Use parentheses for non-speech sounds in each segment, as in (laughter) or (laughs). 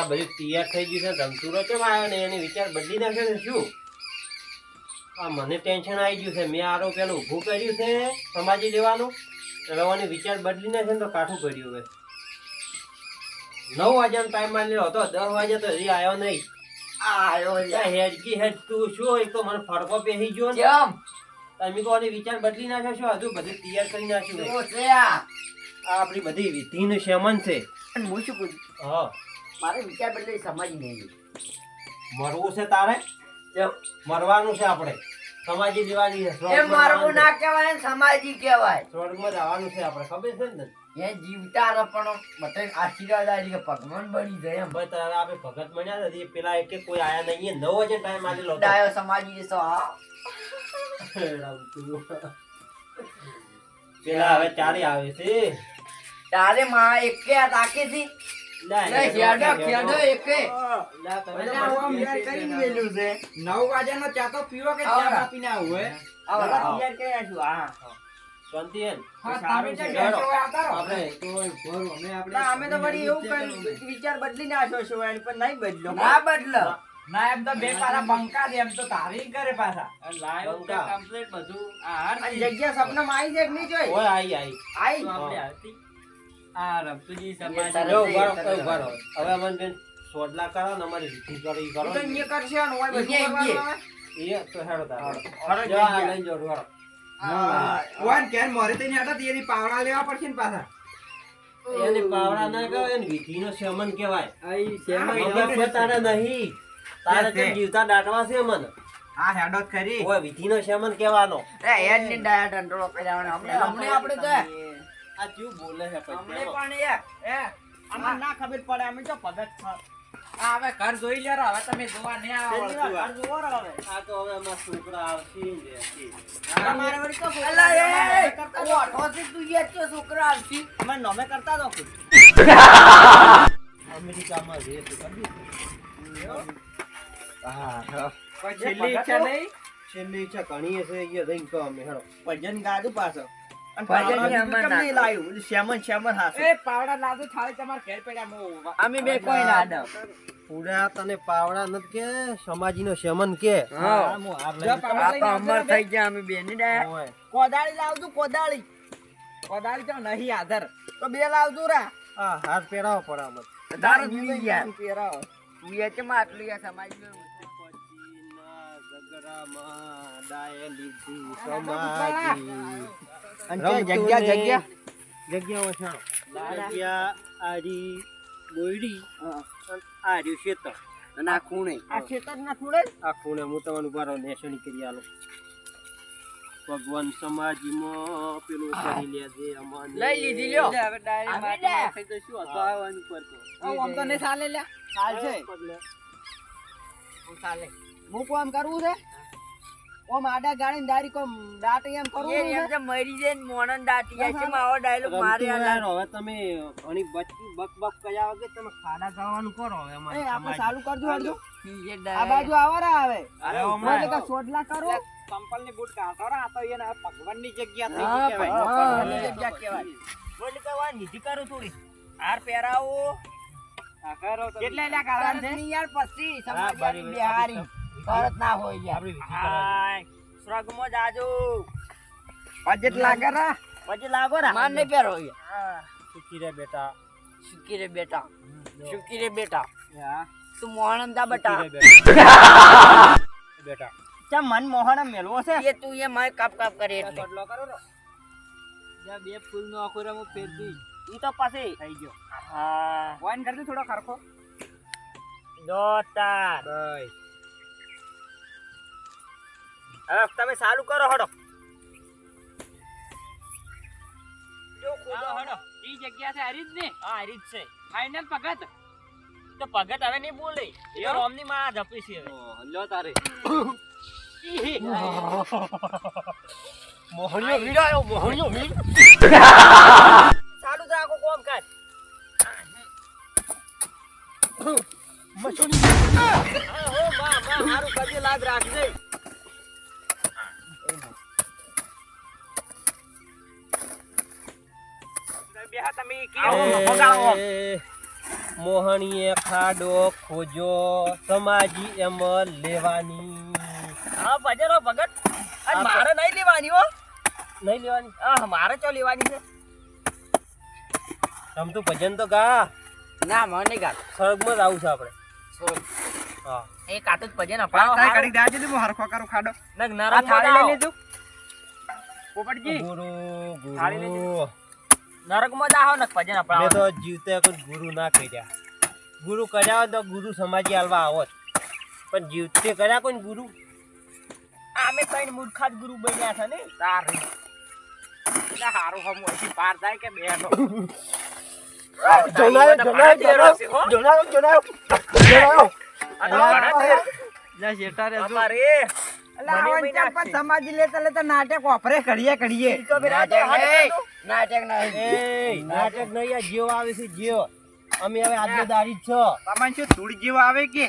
બધું તૈયાર થઈ ગયું છે ધમતુરો કેમ આવ્યો ને એની વિચાર બદલી નાખે ને શું? આ મને ટેન્શન આવી ગયું છે. મેં આરો પેલું ઊભું કર્યું છે સમાજી દેવાનું રવાની વિચાર બદલી નાખે ને તો કાઠું કર્યું હવે. નવ વાગ્યાનો ટાઈમ માની હતો દસ વાગે તો હજી આવ્યો નહીં. આયો આ હેડકી હેડ તું શું? એક તો મને ફડકો પહેરી ગયો ને. કેમ? તમે કહો વિચાર બદલી નાખ્યો શું હજુ બધું તૈયાર કરી નાખ્યું આ? આ આપણી બધી વિધિનું શેમન છે. અને હું શું પૂછું? હા. મારે વિચાર બદલે સમજ નહીં. મરવું છે તારે? મરવાનું છે આપણે. સમાજી દેવાની એ મરવું ના કહેવાય સમાજી કહેવાય. સ્વર્ગમાં જવાનું છે આપણે ખબર છે ને એ જીવતા રહે પણ બધા આશીર્વાદ આવી કે ભગવાન બની જાય એમ. તારે આપણે ભગત બન્યા નથી પેલા એક કોઈ આયા નહીં નવ વાગે ટાઈમ આજે હતો. ડાયો સમાજી ને હા? પેલા હવે ચારે આવે છે. તારે માં એક કે તાકે છે. નવ ચા તો પીવો કે ચા. આવું હે? ને? આવતા. આપણે તો અમે વળી એવું વિચાર બદલી નાખ્યો પર નહીં બદલ્યો ના બદલો. ના. એમ તો બે પારા બંકા દે એમ તો તારી કરે પાછા. અને જગ્યા સપનામાં આવી જાય કે નહીં જોઈ? ઓય, આઈ, આઈ. આઈ. હા. આ રમતુજી સમાજ લો જો, ઊભા રહો, હવે અમન બેન સોડલા કરો ને અમારી રીતિ કરો ઈ કરો તો અહીંયા કરશે અને ઓય બધું. કરવાનું આવે. એ તો હેડો તારે. હળો જો, આ. લઈને જો, હેડો. આ, ઓન કેન મોરે તો ન્યાટા તેરી પાવડા લેવા પડશે ને પાછા એની પાવડા ના કહેવાય એને વિધિનો શમન કહેવાય આઈ શમન છે તારે નહીં તારે છે. જીવતા દાટવા છે મને આ હેડો કરી ખરી ઓય વિધિનો શમન કહેવાનો એ હેડની અંડળો કર્યા હમણે હમણે આપણે તો આ ક્યુ બોલે છે પછી હમણે પણ એ એ અમને ના ખબર પડે અમે તો ભગત છ. આ હવે ઘર જોઈ લે હવે તમે જોવા નહીં છેલ્લી આવો ઘર જોવો રો હવે. આ તો હવે અમાર છોકરા આવતી ને રહેશે. અમારે વળી તો અલા એ નોમે કરતા તો- ઓઠોથી તું છોકરા આવતી અમે નોમે કરતા તો ખુદ. અમેરિકામાં રહે તો કરી હા કોઈ છેલ્લી ઈચ્છા નહીં? છેલ્લી ઈચ્છા ઘણી હશે અહીંયા જઈને કહો અમે હેડો. ભજન ગાધું પાછો અને પાવડા ની બીજું અમાર કેમ નહીં નાખો. લાવ્યું? બધું શ્યામન શ્યામન હાશે. એ પાવડા લાદું થાળી તમારે ઘેર પડ્યા મો. અમે બે કોઈ ના આડવ પૂરા તને પાવડા નથી કે સમાજીનો શમન કે હા. મો હાર જો લઈને પાવડા આ તો લઈને અમર થઈ ગયા અમે બે ની ડાયા ઓય. કોદાળી લાવજો કોદાળી કોદાળી તો નહીં આધાર તો બે લાવજો રા આ હાથ પહેરાવો પડે ગયા પહેરાવો. તું એ સમાજમાં પછીના ઝઘડામાં સમાજી. અને ત્યાં જગ્યા જગ્યા? જગ્યા વસાણો. જગ્યા આરી બોયડી અને શેતર. અને આ ખૂણે. આ ખેતર ના થોડે આ ખૂણે હું તમને ઊભા નેસણી કરી આલો. ભગવાન સમાજમાં પેલું કરી લેજે અમને. લઈ લીધી લ્યો. હવે ડાયરેક્ટ આવી માટી તો શું? હતો આવવાનું પડતો. આમ તો નહીં ચાલે લ્યા ચાલશે પગલે. હું ચાલે. હું કોમ કરવું છે? ઓમ આડા ગાડી દારી કોમ દાટ એમ કરવું એ એમ તો મરી જાય ને મોણન દાટી જાય છે આવો ડાયલોગ મારે યાર, હવે તમે ઘણી બચકી બક બક કર્યા વગર તમે ખાડા ગાવાનું કરો હવે અમારે આપણે ચાલુ કરજો હળજો આ બાજુ આવારા આવે. અરે બોલે હમણાં સોડલા કરો. સંપલની બૂટ કાઢો આ તો એને ભગવાનની જગ્યા હા, થઈ ગઈ કહેવાય. જગ્યા. બોલે કે વા નિધિ કરું થોડી હાર પહેરાવો. કેટલા કાળા છે. યાર સમાજ બિહારી. તરત ના હોય યાર. સ્વર્ગમાં જાજો. બજેટ લાગે રા પછી લાગો રા માન નહીં પહેરો યાર. હા. સુખી રે બેટા. સુખી રે બેટા. સુખી રે બેટા. તું મોહનમ દા બેટા. બેટા. ચા મન મોહન મેલવો છે? એ તું એ મારે કાપ કાપ કરે એટલે. બદલો કરો રો જા બે ફૂલ નો આખો રમો ફેરતી ઈ તો પાસે થઈ ગયો. હા. વાઈન કરજો થોડો ખરખો. દોતા બાય હવે તમે સારું કરો હડો. ઈ જગ્યા છે હરી જ ને. હા રીત છે. ફાઈનલ પગત. તો પગત હવે નહીં બોલે. એ રોમની માં જપી છે લ્યો તારે. (laughs) મોહણીયો આવ્યો મોહણીયો ચાલુ રાખો કોમ મસોડી હા, હો માં માં હારું કદી લાગ રાખજે. મોહણીએ ખાડો ખોજો સમાજી એમ લેવાની. હા ભગત. આજ મારે નહીં લેવાની હો. નહીં લેવાની? હા મારે ચો લેવાની છે? રમતું ભજન તો ગા. ના મને નહીં ગા. સ્વર્ગમાં જ આવું છે આપણે. હા. એ કાતો જ ભજન અપાવો હા કરી દાજે તું હરખો કરું ખાડો. નગ નારા થાળી લઈ લેજો. પોપટજી. ગુરુ થાળી લઈ ગુરુ નરકમાં જાહો ને ભજન આપણે તો જીવતે કોઈ ગુરુ ના કર્યા. ગુરુ કર્યા તો ગુરુ સમાજી હાલવા આવો પણ જીવતે કર્યા કોઈ ગુરુ? અમે કઈ મૂર્ખા જ ગુરુ બન્યા છે ને? તારે. હારું હમું પાર થાય કે બેનો જણાયો, જણાયો, જણાયો, જણાયો, જણાયો, જણાયો. સમાજી લેતા લેતા નાટક વાપરે કરીએ કરીએ નાટક નહીં. નાટક નહીં. આ જીવ આવે છે જીવ અમે હવે આજનો જ છો. તમને શું ધૂળ જેવો આવે કે?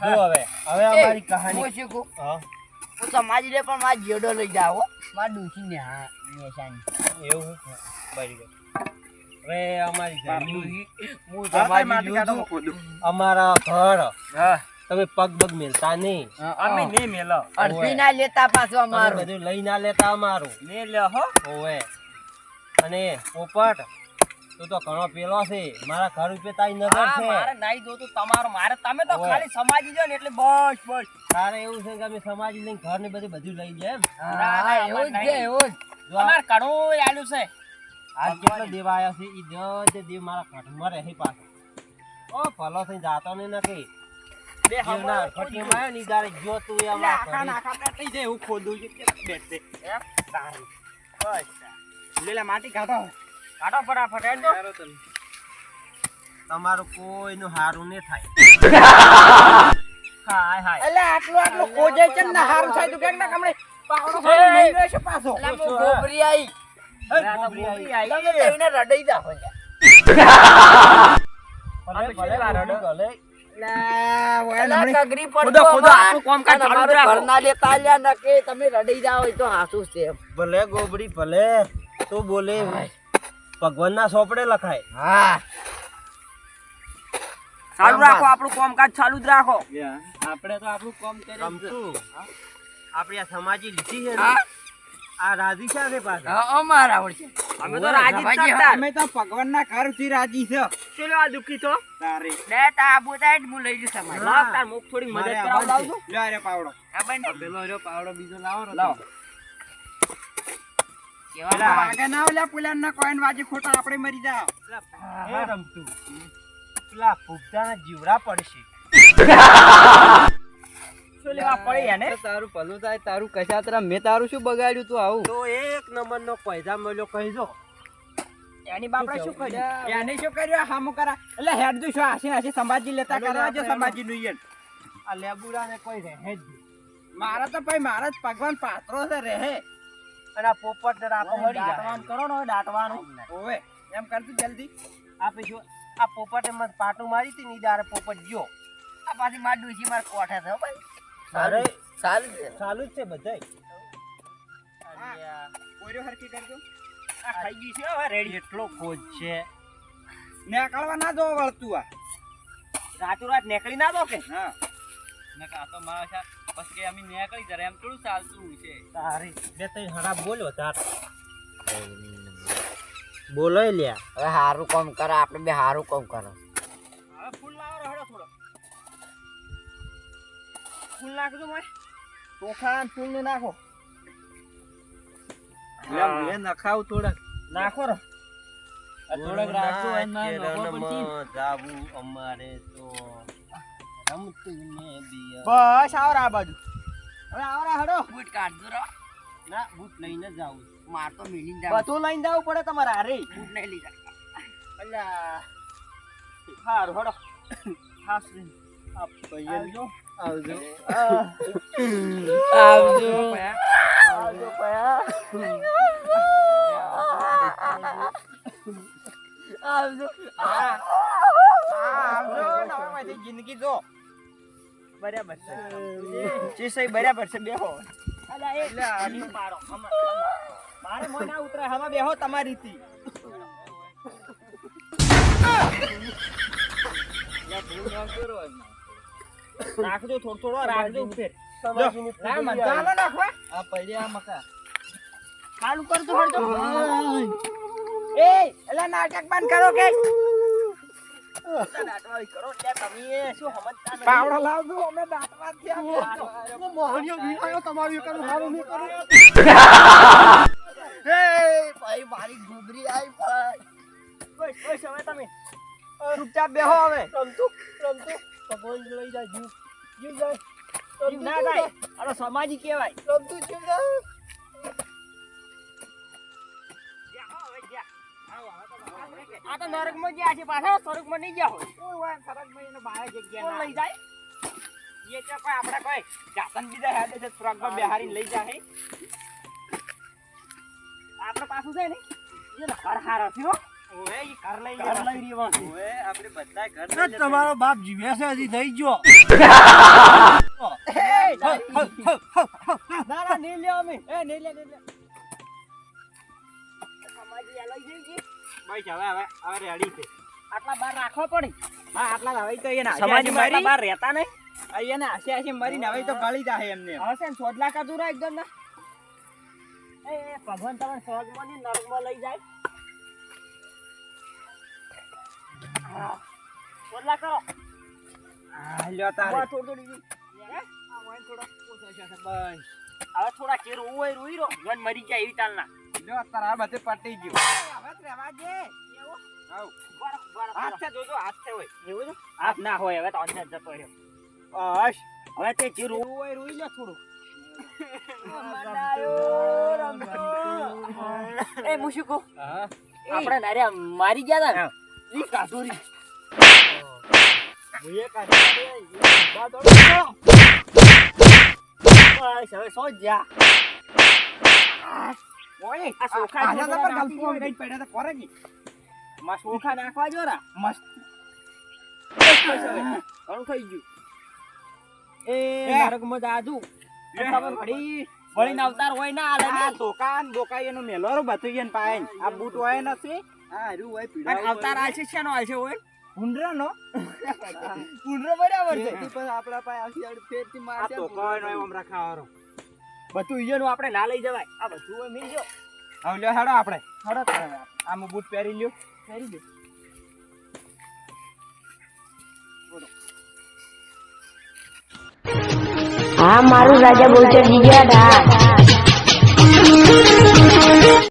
હવે. હવે અમારી કહાની શું કહું? હા. સમાજ લે પણ મારા જેડો લઈ જાવ હો. મારા ડૂસીને હા નિશાની. એવું છે? બરી અમારી ઘરની હું ખોદું. અમારા ઘર. હા. તમે પગ પગ મેલતા નહીં. અમે નહીં મેલો. અડધી ના લેતા પાછું અમારું. બધું લઈ ના લેતા અમારું. ને લે હો. ઓવે. અને પોપટ તું તો ઘણો પેલો છે. મારા ઘર ઉપર તારી નજર છે. મારે નહીં જોતું તમારું મારે તમે તો ખાલી સમાજી જો ને એટલે બસ બસ. તારે એવું છે કે અમે સમાજી લઈને ઘર ને બધું બધું લઈ જાય એમ? હા, ના, ના, એવું જ. એવું જ. અમાર આ- આલ્યું છે. આજ કેટલો દેવ આવ્યા છે? એ દસ દેવ મારા ઘરમાં રહે પાછો. ઓ ભલો થઈ જાતો ને નથી જીવના ને તું એ આખા. ને ખોદું છે. કે બેઠે. બસ. માટી કાઢો. કાઢો ફટાફટ તમારું કોઈનું હારું નહીં થાય. હાય હાય. એટલે આટલું આટલું ખોજે છે ને હારું થાય તો? કેમ ના કમણે પાવડો એ, ખાલી નહીં રહેશે પાછો. એટલે શું હું. છે? ગોબરી આઈ. ગોબરી આઈ. તમે રડાઈ દા હોય. ભલે ભલે રડો? ભલે. ભલે ગોબડી ભલે. તું બોલે. ભગવાન ના સોપડે લખાય. હા. ચાલુ રાખો આપણું કામકાજ ચાલુ જ રાખો. આપણે તો આપણું કામ કરીએ રમતું આપણી આ સમાજી લીધી છે. આ રાજી છે પાછા? અમારા આવડશે અમે તો રાજી જ અમે તો ભગવાનના ઘરથી રાજી છે. ચલો આ દુઃખી તો. તારે બે તા બોતા હું લઈ જઈશ તમારે. લાવ તાર મુખ થોડી મદદ આવવાનું કરાવડાવજો લે આ રે પાવડો. આ બંને પેલો રહ્યો પાવડો બીજો લાવો લાવો. કેવા પેલા ના ઓલા પુલાના કોઈન વાજે ખોટા આપણે મરી જાવ એ રમતું. પેલા ફૂગદાના જીવડા પડશે. (laughs) શું લેવા પડી એને તારું ભલું થાય તારું કશાતરા મેં તારું શું બગાડ્યું તું આવું? તો એક નંબર પૈસા મળ્યો કહીજો. એની બાપડે શું કર્યું? એને શું કર્યું? હામું કરા. એટલે હેડ દુ શું હાસી હાસી સંભાજી લેતા કરવા જો સંભાજી નું ઈયન. આ લેબુડા ને કોઈ રહે જ મારા તો ભાઈ મારા જ ભગવાન પાત્રો છે રહે. અને આ પોપટ ને રાખો કરો ને દાટવાનું ઓવે એમ કરતું જલ્દી. આપે જો આ પોપટે મને પાટું મારી હતી ને ઈ પોપટ ગયો. આ પાછી માર ડૂસી માર કોઠે થયો ભાઈ. અરે સારું છે સારું જ છે બધાય. કોર્યો હરખી કરજો આ થઈ ગઈ છે હવે રેડી. એટલો ખોજ છે. નીકળવા ના દો વળતું આ. રાતો રાત નીકળી ના દો કે? હા. તારી બે ત્રણ હરા બોલો તાર. બોલાય લ્યા. હવે હારું કામ કરે આપણે બે હારું કામ કરો. ફૂલ નાખજો મોય. ચોખા ફૂલ ને નાખો લે લે નખાવ થોડક. નાખો રે. આ થોડોક રાખજો એના નફો પણ જાવું અમારે તો. રમતું ને બિયા. બસ આવરા બાજુ. હવે આવરા હડો. બૂટ કાઢજો રો. ના બૂટ લઈને જાવું માર તો મિલિંગ જાવ બધું લઈને જવું પડે તમારે અરે. બૂટ નહીં જા અલ્યા. હારું હડો. (coughs) હાસ રે. આ પૈયન આવજો. આવજો. આવજો. આવજો હા આવજો. જિંદગી જો. બરાબર છે. જે સહી બરાબર છે બેહો. એટલે આ મારો. મારે મોય ઉતરા ઉતરે હવા બેહો તમારી થી રાખજો થોડો થોડો રાખજો ફેર ના મજા આવી. આલે નાખવા આ મકા. ચાલુ કરજો હળજો. એ એલા નાટક બંધ કરો કે. નાટક કરો લે તમે શું સમજતા નહીં પાવડો લાવજો અમે દાંતવા થયા. હું મોહનીયો વિવાયો તમારું એકનું હારું નહીં કરું. હે (laughs) ભાઈ મારી ઘૂઘરી આવી ભાઈ. બસ બસ હવે તમે ચૂપચાપ બેહો હવે. રમતું રમતું. ભગવાન લઈ જાય જીવ જાય જીવ ના થાય. અરે સમાજી કહેવાય. રમતું જીવ જાય આ તો નરકમાં ગયા છે પાછા સ્વર્ગમાં નહીં ગયા હોય. સરસ મહિનો બહાર જગ્યા લઈ જાય? એ તો કોઈ આપણે કોઈ જાતન બીજા હેડે છે સ્વર્ગમાં બેહારીને લઈ જાય. આપણે પાછું છે ને? એને ઘર હારો થયો તમારો બાપ જીવે છે હજી થઈ ગયો. ના ના નહીં લ્યો અમે. એ નહીં લે નહીં લે સમાજી આ લઈ જઈ ગઈ બસ હવે હવે હવે રેડી છે. આટલા બાર રાખવા પડી હા આટલા હવે તો એને સમાજી મારી. આટલા બાર રહેતા નહીં? એને હાસે હાસે મરીને. હવે તો ગળી જાય એમને. હવે છે સોદલા કાજુરા એકદમ ના? એ એ, ભગવાન તમને સ્વર્ગમાં ની નર્ગમાં લઈ જાય. હા. સોદલા કરો હા લ્યો તારે હવે થોડું થોડું ઈ. હે? આ વાઈન થોડો ઓછો છે બસ. હવે થોડા ચેર હોય રૂઈ રો ગન મરી જાય એવી તાલના લ્યો તારે આ બધે પટી ગયું હવે તો દે એવું? આવ. બરફ, બરફ, હાથ છે જોજો હાથ છે હોય એવું છે? હાથ ના હોય હવે તો અંદર જતો રહ્યો બસ હવે તે જે હોય રૂઈ લે થોડું એ મુશુકો આપણે નારે મારી ગયા હવે સો જા ઓય આ તો પર પડ્યા તો કરે ની માં નાખવા જો રા મસ્ત. ઘણું થઈ ગયું? એ એ. નરકમાં ખબર પડી? વળીને અવતાર હોય ના આ આલે દોકાન એનો મેલો બતું એને પાય આ બૂટ હોય નથી. આ હોય પીળા અવતાર આલશે શેનો આલશે હોય હુંડરા નો પૂરો (laughs) બરાબર છે. પછી આપડા પાસે મારશે. નો એમ રખાવાનો બધું ઈયોનું આપણે ના લઈ જવાય. આ બધું હોય મિલ જો. હવે લ્યો હેડો આપણે. હેડો આમ બૂટ પહેરી લ્યો. પહેરી દે. હા મારું રાજા બોલચર જીગ્યા હતા